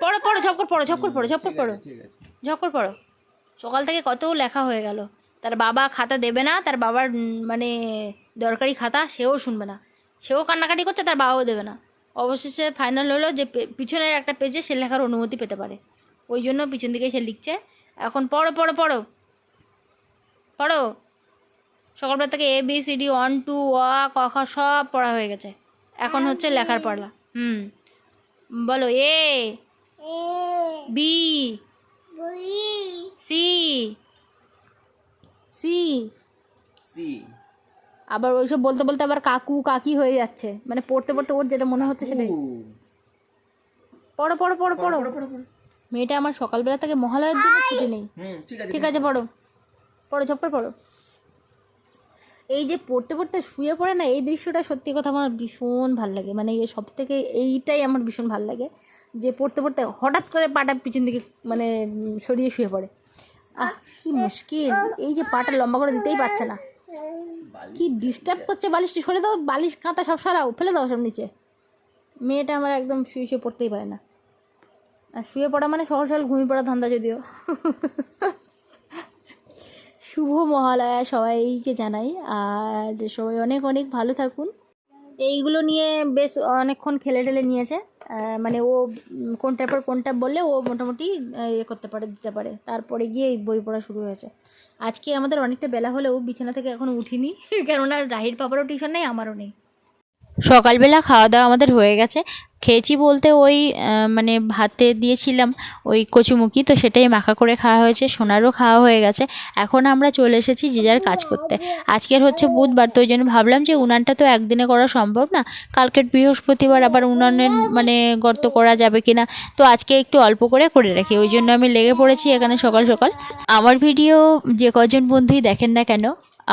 পড়ো পড়ো ঝপ করে পড়ো ঝপ করে পড়ো ঝপ করে পড়ো। আছে, ঠিক আছে। ঝপ করে পড়ো। সকাল থেকে কত লেখা হয়ে গেল। তার বাবা খাতা দেবে না তার বাবার মানে দরকারি খাতা সেও শুনবে না। সেও কান্নাকাটি করছে তার বাবাও দেবে না। অবশেষে ফাইনাল হলো যে পিছনের একটা পেজে সে লেখার অনুমতি পেতে পারে। ওই জন্য পিছন দিকে সে লিখছে এখন পড়ো পড়ো পড়ো। পড়ো। সকালবেলা থেকে A B C D one two অ ক খ সব পড়া হয়ে গেছে। এখন হচ্ছে লেখার পড়লা হুম। বলো A B C C. C. আবার ওইসব বলতে বলতে আবার কাকু কাকি হয়ে যাচ্ছে। মানে পড়তে পড়তে ওর যেটা মনে হচ্ছে সেটাই। পড়ো পড়ো পড়ো পড়ো মেয়েটা আমার সকালবেলা থেকে মহালয়ের দিনে ছুটি নেই। ঠিক আছে ঠিক আছে পড়ো। পড়ো। ঝপ্পর পড়ো। এই যে পড়তে পড়তে শুয়ে পড়ে না, এই দৃশ্যটা সত্যি কথা আমার ভীষণ ভালো লাগে। মানে এই সব থেকে এইটাই আমার ভীষণ ভালো লাগে, যে পড়তে পড়তে হঠাৎ করে পাটা পিছন দিকে মানে সরিয়ে শুয়ে পড়ে। আহ, কি মুশকিল। এই যে পাটা লম্বা করে দিতেই পারছে না। কি ডিস্টার্ব করছে বালিশটি? সরে দাও, বালিশ কাঁথা সব সরাও, ফেলে দাও সব নিচে। মেয়েটা আমার একদম শুয়ে শুয়ে পড়তেই পারে না। আর শুয়ে পড়া মানে সকাল সকাল ঘুমিয়ে পড়া ধান্দা যদিও। শুভ মহালয়া সবাইকে জানাই, আর সবাই অনেক অনেক ভালো থাকুন। এইগুলো নিয়ে বেশ অনেকক্ষণ খেলে টেলে নিয়েছে মানে ও কোনটার পর কোনটা বললে ও মোটামুটি ইয়ে করতে পারে, দিতে পারে। তারপরে গিয়ে এই বই পড়া শুরু হয়েছে। আজকে আমাদের অনেকটা বেলা হলেও বিছানা থেকে এখন উঠিনি, কেননা রাহির পাপারও টিউশন নেই, আমারও নেই। সকালবেলা খাওয়া দাওয়া আমাদের হয়ে গেছে। খেয়েছি বলতে ওই মানে ভাতে দিয়েছিলাম ওই কচুমুখি, তো সেটাই মাখা করে খাওয়া হয়েছে, সোনারও খাওয়া হয়ে গেছে। এখন আমরা চলে এসেছি যে যার কাজ করতে। আজকের হচ্ছে বুধবার, তো ওই জন্য ভাবলাম যে উনানটা তো একদিনে করা সম্ভব না। কালকের বৃহস্পতিবার আবার উনানের মানে গর্ত করা যাবে কি না তো আজকে একটু অল্প করে করে রাখি। ওই জন্য আমি লেগে পড়েছি এখানে সকাল সকাল। আমার ভিডিও যে কজন বন্ধুই দেখেন না কেন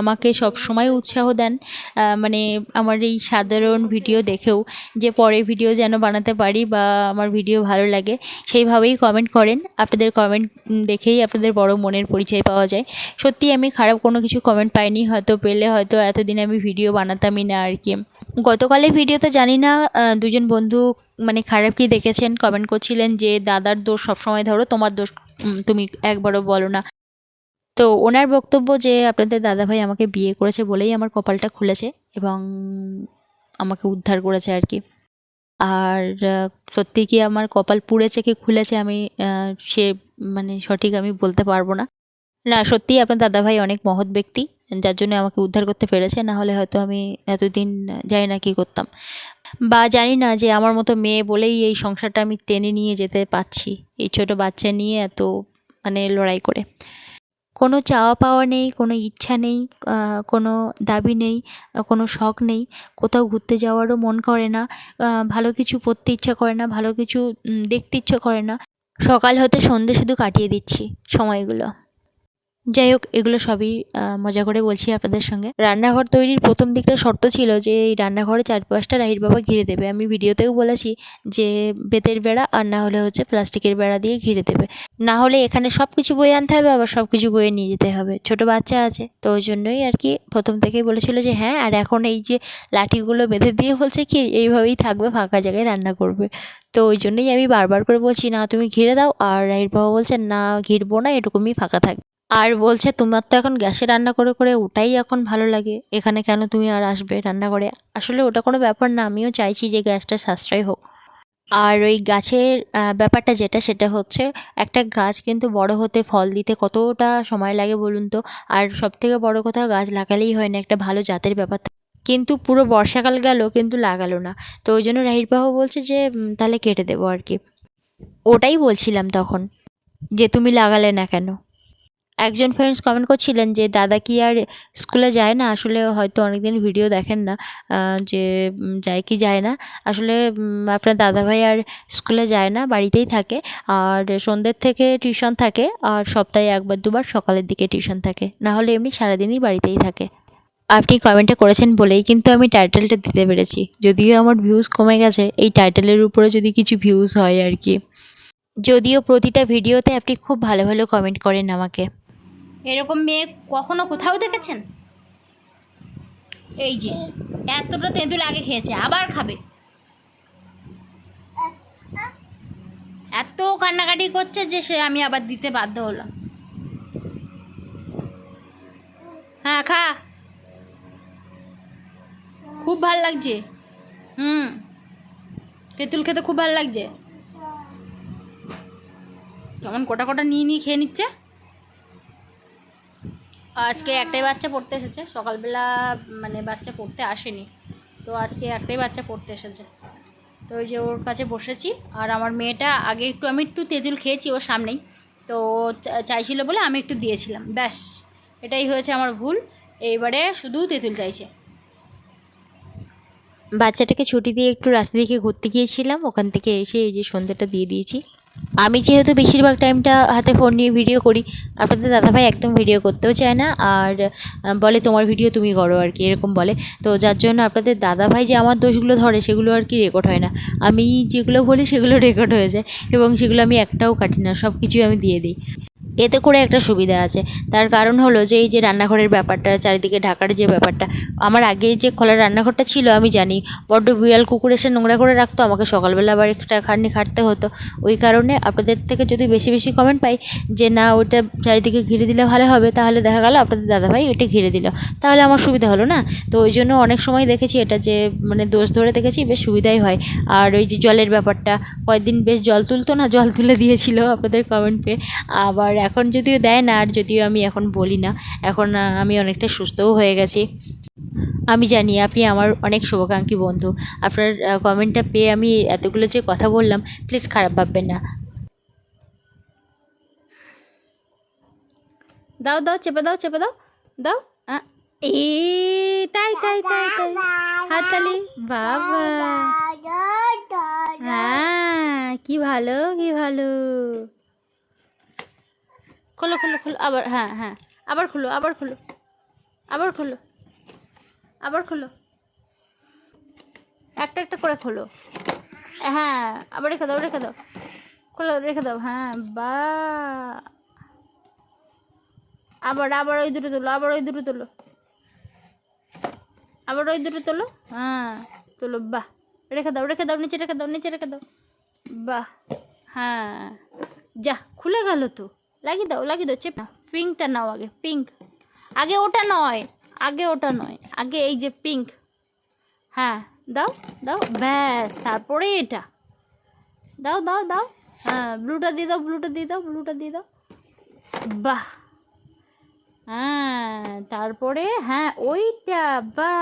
আমাকে সব সময় উৎসাহ দেন। মানে আমার এই সাধারণ ভিডিও দেখেও যে পরে ভিডিও যেন বানাতে পারি বা আমার ভিডিও ভালো লাগে, সেইভাবেই কমেন্ট করেন। আপনাদের কমেন্ট দেখেই আপনাদের বড় মনের পরিচয় পাওয়া যায়। সত্যি আমি খারাপ কোনো কিছু কমেন্ট পাইনি, হয়তো পেলে, হয়তো এতদিন আমি ভিডিও বানাতামই না আর কি। গতকালের ভিডিওতে জানি না দুজন বন্ধু মানে খারাপ কি দেখেছেন কমেন্ট করছিলেন যে, দাদার দোষ সবসময় ধরো, তোমার দোষ তুমি একবারও বলো না। তো ওনার বক্তব্য যে আপনাদের দাদাভাই আমাকে বিয়ে করেছে বলেই আমার কপালটা খুলেছে এবং আমাকে উদ্ধার করেছে আর কি। আর সত্যি কি আমার কপাল পুড়েছে কি খুলেছে আমি সে মানে সঠিক আমি বলতে পারব না। না, সত্যিই আপনার দাদাভাই অনেক মহৎ ব্যক্তি, যার জন্য আমাকে উদ্ধার করতে পেরেছে, না হলে হয়তো আমি এতদিন জানি না কী করতাম। বা জানি না যে আমার মতো মেয়ে বলেই এই সংসারটা আমি টেনে নিয়ে যেতে পারছি, এই ছোট বাচ্চা নিয়ে এত মানে লড়াই করে। কোনো চাওয়া পাওয়া নেই, কোনো ইচ্ছা নেই কোনো দাবি নেই কোনো শখ নেই, কোথাও ঘুরতে যাওয়ারও মন করে না ভালো কিছু পড়তে ইচ্ছা করে না, ভালো কিছু দেখতে ইচ্ছা করে না। সকাল হতে সন্ধে শুধু কাটিয়ে দিচ্ছি সময়গুলো। যাই হোক এগুলো সবই মজা করে বলছি আপনাদের সঙ্গে। রান্নাঘর তৈরির প্রথম দিকটা শর্ত ছিল যে, এই রান্নাঘরে চারপাশটা রাহির বাবা ঘিরে দেবে। আমি ভিডিওতেও বলেছি যে, বেতের বেড়া আর না হলে হচ্ছে প্লাস্টিকের বেড়া দিয়ে ঘিরে দেবে। না হলে এখানে সব কিছু বয়ে আনতে হবে, আবার সব কিছু বয়ে নিয়ে যেতে হবে। ছোট বাচ্চা আছে, তো ওই জন্যই আর কি প্রথম থেকেই বলেছিল যে হ্যাঁ আর এখন এই যে লাঠিগুলো বেঁধে দিয়ে বলছে কি, এইভাবেই থাকবে, ফাঁকা জায়গায় রান্না করবে। তো ওই জন্যই আমি বারবার করে বলছি, না, তুমি ঘিরে দাও। আর রাহির বাবা বলছে, না, ঘিরবো না, এরকমই ফাঁকা থাকবে। আর বলছে, তোমার তো এখন গ্যাসে রান্না করে করে ওটাই এখন ভালো লাগে। এখানে কেন তুমি আর আসবে রান্না করে? আসলে ওটা কোনো ব্যাপার না, আমিও চাইছি যে গ্যাসটা সাশ্রয় হোক। আর ওই গাছের ব্যাপারটা যেটা, সেটা হচ্ছে একটা গাছ কিন্তু বড় হতে, ফল দিতে কতটা সময় লাগে বলুন তো? আর সব থেকে বড় কথা, গাছ লাগালেই হয় না, একটা ভালো জাতের ব্যাপার কিন্তু পুরো বর্ষাকাল গেল, কিন্তু লাগালো না। তো ওই জন্য রাহির বাবু বলছে যে তাহলে কেটে দেবো আর কি। ওটাই বলছিলাম তখন, যে তুমি লাগালে না কেন। একজন ফ্রেন্ডস কমেন্ট করছিলেন যে, দাদা কি আর স্কুলে যায় না? আসলে হয়তো অনেকদিন ভিডিও দেখেন না। যে যায় কি যায় না? আসলে আপনার দাদাভাই আর স্কুলে যায় না, বাড়িতেই থাকে। আর সন্ধ্যের থেকে টিউশন থাকে, আর সপ্তাহে একবার, দুবার সকালের দিকে টিউশন থাকে। না হলে এমনি সারাদিনই বাড়িতেই থাকে। আপনি কমেন্টটা করেছেন বলেই কিন্তু আমি টাইটেলটা দিতে পেরেছি। যদিও আমার ভিউজ কমে গেছে, এই টাইটেলের উপরে যদি কিছু ভিউজ হয় আর কি। যদিও প্রতিটা ভিডিওতে আপনি খুব ভালো ভালো কমেন্ট করেন আমাকে। এরকম মেয়ে কখনো কোথাও দেখেছেন? এই যে, এতটা তেঁতুল আগে খেয়েছে, আবার খাবে। এত কান্নাকাটি করছে যে সে আমি আবার দিতে বাধ্য হলাম। হ্যাঁ খা। খুব ভালো লাগছে। হুম। তেঁতুল খেতে খুব ভালো লাগছে। কেমন কোটা কোটা নিয়ে নিয়ে খেয়ে নিচ্ছে? আজকে একটাই বাচ্চা পড়তে এসেছে। সকালবেলা মানে বাচ্চা পড়তে আসেনি। তো আজকে একটাই বাচ্চা পড়তে এসেছে। তো ওই যে ওর কাছে বসেছি। আর আমার মেয়েটা আগে একটু, আমি একটু তেঁতুল খেয়েছি ওর সামনেই। তো চাইছিল বলে আমি একটু দিয়েছিলাম। ব্যাস, এটাই হয়েছে আমার ভুল। এইবারে শুধু তেঁতুল চাইছে। বাচ্চাটাকে ছুটি দিয়ে একটু রাস্তা দিকে ঘুরতে গিয়েছিলাম। ওখান থেকে এসে এই যে সন্ধ্যাটা দিয়ে দিয়েছি। আমি যেহেতু বেশিরভাগ টাইমটা হাতে ফোন নিয়ে ভিডিও করি, আপনাদের দাদাভাই একদম ভিডিও করতেও চায় না, আর বলে তোমার ভিডিও তুমি করো আর কি, এরকম বলে। তো যার জন্য আপনাদের দাদাভাই যে আমার দোষগুলো ধরে, সেগুলো আর কি রেকর্ড হয় না। আমি যেগুলো বলি, সেগুলো রেকর্ড হয়ে যায়, এবং সেগুলো আমি একটাও কাটি না সব কিছুই আমি দিয়ে দিই। এতে করে একটা সুবিধা আছে। তার কারণ হলো যে, এই যে রান্নাঘরের ব্যাপারটা, চারিদিকে ঢাকার যে ব্যাপারটা, আমার আগে যে খোলা রান্নাঘরটা ছিল আমি জানি, বড্ড বিড়াল কুকুর এসে নোংরা করে রাখতো, আমাকে সকালবেলা আবার একটা খাটনি খাটতে হতো। ওই কারণে আপনাদের থেকে যদি বেশি বেশি কমেন্ট পাই যে, না, ওইটা চারিদিকে ঘিরে দিলে ভালো হবে, তাহলে দেখা গেল আপনাদের দাদাভাই ওইটা ঘিরে দিল। তাহলে আমার সুবিধা হলো না? তো ওই জন্য অনেক সময় দেখেছি এটা যে মানে দোষ ধরে দেখেছি, বেশ সুবিধাই হয়। আর ওই যে জলের ব্যাপারটা, কয়েকদিন বেশ জল তুলতো না, জল তুলে দিয়েছিল আপনাদের কমেন্ট পেয়ে। আবার এখন যদিও দেয় না, আর যদিও আমি এখন বলি না, এখন আমি অনেকটা সুস্থও হয়ে গেছি। আমি জানি আপনি আমার অনেক শুভাকাঙ্ক্ষী বন্ধু। আপনার কমেন্টটা পেয়ে আমি এতগুলো যে কথা বললাম প্লিজ খারাপ ভাববেন না। দাও দাও, চেপে দাও চেপে দাও দাও এ, তাই তাই তাই তাই। হাততালি, বাবা। হ্যাঁ কি ভালো কি ভালো। খোলো খোলো খোলো, আবার হ্যাঁ হ্যাঁ আবার খোলো আবার খোলো আবার খোলো আবার খোলো, একটা একটা করে খোলো হ্যাঁ আবার রেখে দাও রেখে দাও, খোলো, রেখে দাও হ্যাঁ বা, আবার আবার ওই দুটো তোলো, আবার ওই দুটো তোলো, আবার ওই দুটো তোলো হ্যাঁ তোলো, বাহ, রেখে দাও রেখে দাও, নিচে রেখে দাও, নিচে রেখে দাও, বাহ হ্যাঁ যা, খুলে গেল তো। লাগিয়ে দাও লাগিয়ে দাও, চেপ না পিঙ্কটা নাও আগে, পিঙ্ক। আগে ওটা নয়, আগে ওটা নয়, আগে এই যে পিঙ্ক। হ্যাঁ দাও দাও, ব্যাস, তারপরে এটা। দাও দাও দাও। হ্যাঁ ব্লুটা দিয়ে দাও, ব্লুটা দিয়ে দাও, ব্লুটা দিয়ে দাও। বাহ। হ্যাঁ তারপরে হ্যাঁ ওইটা বা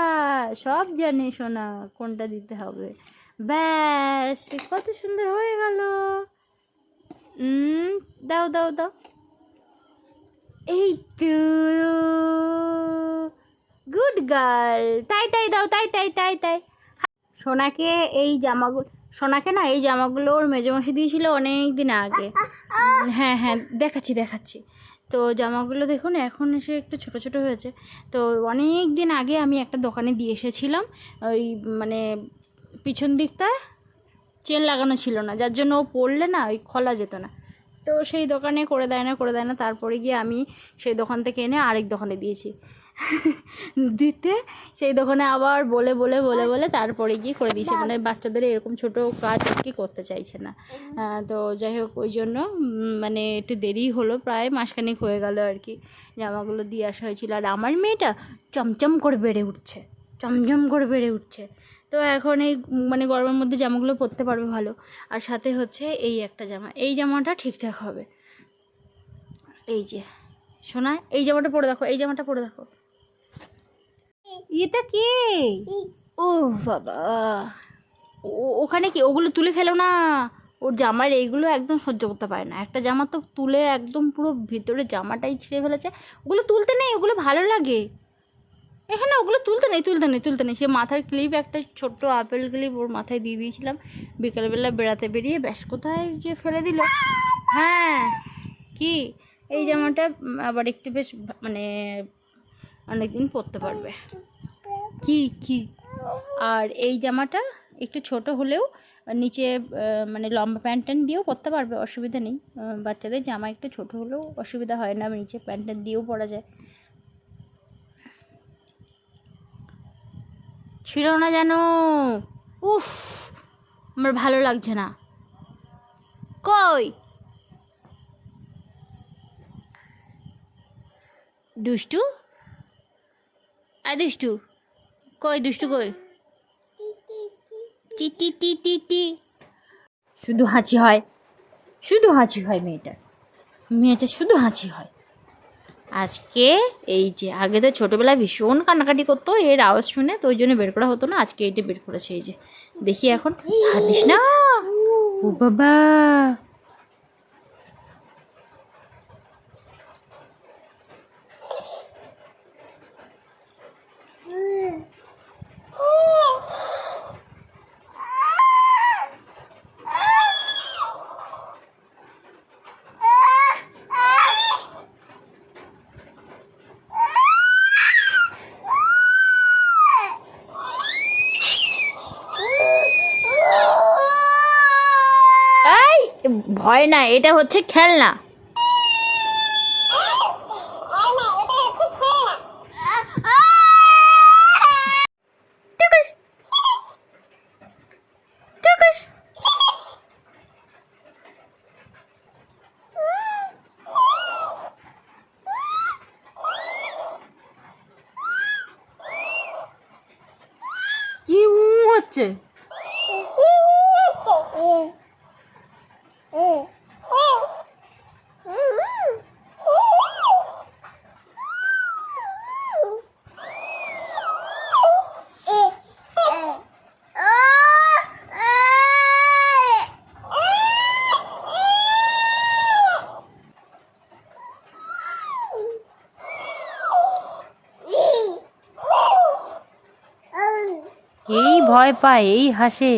সব জানি শোনা কোনটা দিতে হবে। ব্যাস, কত সুন্দর হয়ে গেল। দাও দাও দাও। এই তো গুড গার্ল তাই তাই দাও তাই তাই তাই তাই সোনাকে এই জামাগুলো, সোনাকে না এই জামাগুলো ওর মেজমাসি দিয়েছিল অনেক দিন আগে। হ্যাঁ হ্যাঁ দেখাচ্ছি দেখাচ্ছি। তো জামাগুলো দেখুন, এখন এসে একটু ছোট ছোট হয়েছে। তো অনেক দিন আগে আমি একটা দোকানে দিয়ে এসেছিলাম, ওই মানে পিছন দিকটা চেন লাগানো ছিল না, যার জন্য ও পড়লে না ওই খোলা যেত না। তো সেই দোকানে করে দেয় না, করে দেয় না। তারপরে গিয়ে আমি সেই দোকান থেকে এনে আরেক দোকানে দিয়েছি। দিতে সেই দোকানে আবার বলে বলে বলে বলে তারপরে গিয়ে করে দিয়েছে। মানে বাচ্চাদের এরকম ছোট কাজ আর কি করতে চাইছে না। তো যাই হোক, ওই জন্য মানে একটু দেরি হলো, প্রায় মাসখানেক হয়ে গেল আর কি। জামাগুলো দিয়ে আসা হয়েছিল। আর আমার মেয়েটা চমচম করে বেড়ে উঠছে। চমচম করে বেড়ে উঠছে। তো এখন এই মানে গরমের মধ্যে জামাগুলো পরতে পারবে ভালো। আর সাথে হচ্ছে এই একটা জামা। এই জামাটা ঠিকঠাক হবে। এই যে শোনা এই জামাটা পরে দেখো, এই জামাটা পরে দেখো। এটা কে? ও বাবা। ওখানে কি? ওগুলো তুলে ফেলো না। ওর জামার এইগুলো একদম সহ্য করতে পারে না। একটা জামা তো তুলে একদম পুরো ভিতরে জামাটাই ছিঁড়ে ফেলেছে। ওগুলো তুলতে নেই, ওগুলো ভালো লাগে। এখানে ওগুলো তুলতে নেই তুলতে নেই তুলতে নেই। সে মাথার ক্লিপ একটা ছোট্ট আপেল ক্লিপ ওর মাথায় দিয়ে দিয়েছিলাম। বিকালবেলা বেড়াতে বেরিয়ে ব্যাস, কোথায় যে ফেলে দিল? হ্যাঁ কি? এই জামাটা আবার একটু বেশ মানে অনেকদিন পরতে পারবে। কি কি? আর এই জামাটা একটু ছোট হলেও নিচে মানে লম্বা প্যান্ট ট্যান্ট দিয়েও পরতে পারবে, অসুবিধা নেই। বাচ্চাদের জামা একটু ছোট হলেও অসুবিধা হয় না, নিচে প্যান্ট ট্যান্ট দিয়েও পরা যায়। ছিল না যেন উফ, আমার ভালো লাগছে না। কই? দুষ্টু? আয় দুষ্টু, কই দুষ্টু কই? টি টি টি টি টি। শুধু হাঁচি হয়, শুধু হাঁচি হয় মেয়েটার। মেয়েটা শুধু হাঁচি হয়। আজকে এই যে, আগে তো ছোটোবেলায় ভীষণ কান্নাকাটি করতো, এর আওয়াজ শুনে তো ওই জন্য বের করা হতো না, আজকে এইটা বের করেছে এই যে। দেখি এখন। হাতিস না? ও বাবা! না এটা হচ্ছে খেলনা। কি হচ্ছে? ভয় পায় এই হাসে।